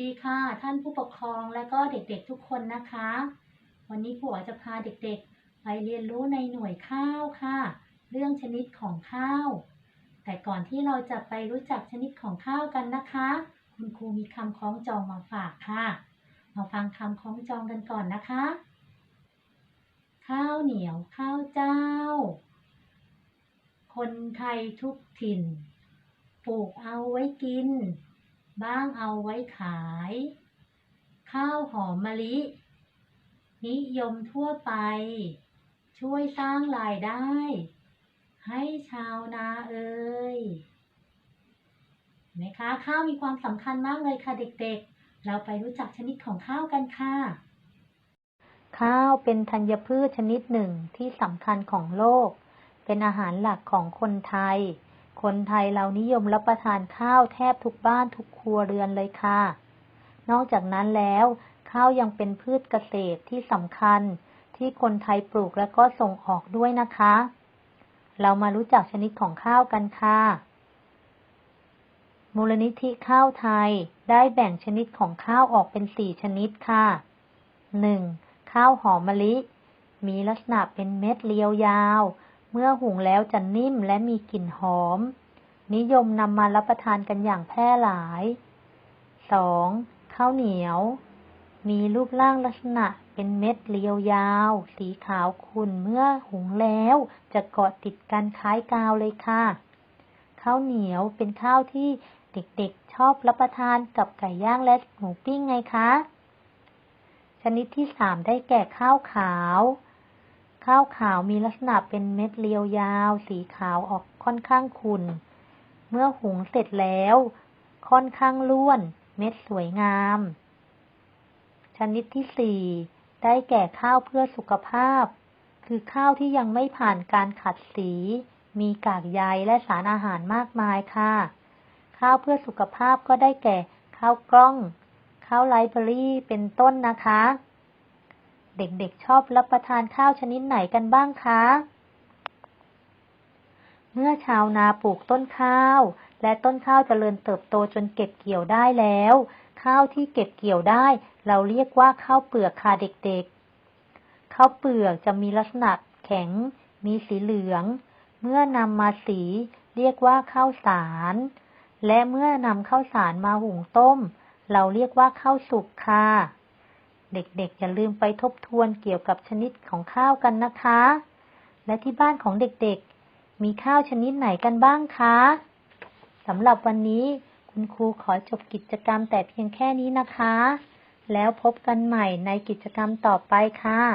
ดีค่ะ ท่านผู้ปกครองและก็เด็กๆทุกคนนะคะ วันนี้ผัวจะพาเด็กๆ ไปเรียนรู้ในหน่วยข้าวค่ะ เรื่องชนิดของข้าว แต่ก่อนที่เราจะไปรู้จักชนิดของข้าวกันนะคะ คุณครูมีคำคล้องจองมาฝากค่ะ มาฟังคำคล้องจองกันก่อนนะคะ ข้าวเหนียวข้าวเจ้า คนไทยทุกถิ่น ปลูกเอาไว้กิน บ้างเอาไว้ขาย ข้าวหอมมะลิ นิยมทั่วไป ช่วยสร้างรายได้ ให้ชาวนาเอ่ยเห็นไหมคะข้าวมีความสำคัญมากเลยค่ะเด็กๆ เราไปรู้จักชนิดของข้าวกันค่ะ ข้าวเป็นธัญพืชชนิดหนึ่งที่สำคัญของโลก เป็นอาหารหลักของคนไทย คนไทยเรานิยมรับประทานข้าวแทบทุกบ้านทุกครัวเรือนเลยค่ะ นอกจากนั้นแล้ว ข้าวยังเป็นพืชเกษตรที่สำคัญ ที่คนไทยปลูกและก็ส่งออกด้วยนะคะ เรามารู้จักชนิดของข้าวกันค่ะ มูลนิธิข้าวไทยได้แบ่งชนิดของข้าวออกเป็นสี่ชนิดค่ะ 1. ข้าวหอมมะลิ มีลักษณะเป็นเม็ดเรียวยาว เมื่อหุงแล้วจะนิ่มและมีกลิ่นหอม นิยมนำมารับประทานกันอย่างแพร่หลาย 2. ข้าวเหนียว มีรูปร่างลักษณะเป็นเม็ดเรียวยาว สีขาวขุ่นเมื่อหุงแล้วจะเกาะติดกันคล้ายกาวเลยค่ะ ข้าวเหนียวเป็นข้าวที่เด็กๆชอบรับประทานกับไก่ย่างและหมูปิ้งไงคะ ชนิดที่สามได้แก่ข้าวขาว ข้าวขาวมีลักษณะเป็นเม็ดเรียวยาว สีขาวออกค่อนข้างขุ่น เมื่อหุงเสร็จแล้ว ค่อนข้างล้วน เม็ดสวยงาม ชนิดที่สี่ได้แก่ข้าวเพื่อสุขภาพ คือข้าวที่ยังไม่ผ่านการขัดสี มีกากใยและสารอาหารมากมายค่ะ ข้าวเพื่อสุขภาพก็ได้แก่ข้าวกล้อง ข้าวไรเบอรี่ เป็นต้นนะคะ เด็กๆชอบรับประทานข้าวชนิดไหนกันบ้างคะ เมื่อชาวนาปลูกต้นข้าว และต้นข้าวจเจริญเติบโตจนเก็บเกี่ยวได้แล้ว ข้าวที่เก็บเกี่ยวได้ เราเรียกว่าข้าวเปลือกค่ะเด็กๆ ข้าวเปลือกจะมีลักษณะแข็ง มีสีเหลือง เมื่อนำมาสี เรียกว่าข้าวสาร และเมื่อนำข้าวสารมาหุงต้ม เราเรียกว่าข้าวสุกค่ะ เด็กๆอย่าลืมไปทบทวนเกี่ยวกับชนิดของข้าวกันนะคะ และที่บ้านของเด็กๆ มีข้าวชนิดไหนกันบ้างคะสำหรับวันนี้คุณครูขอจบกิจกรรมแต่เพียงแค่นี้นะคะ แล้วพบกันใหม่ในกิจกรรมต่อไปค่ะ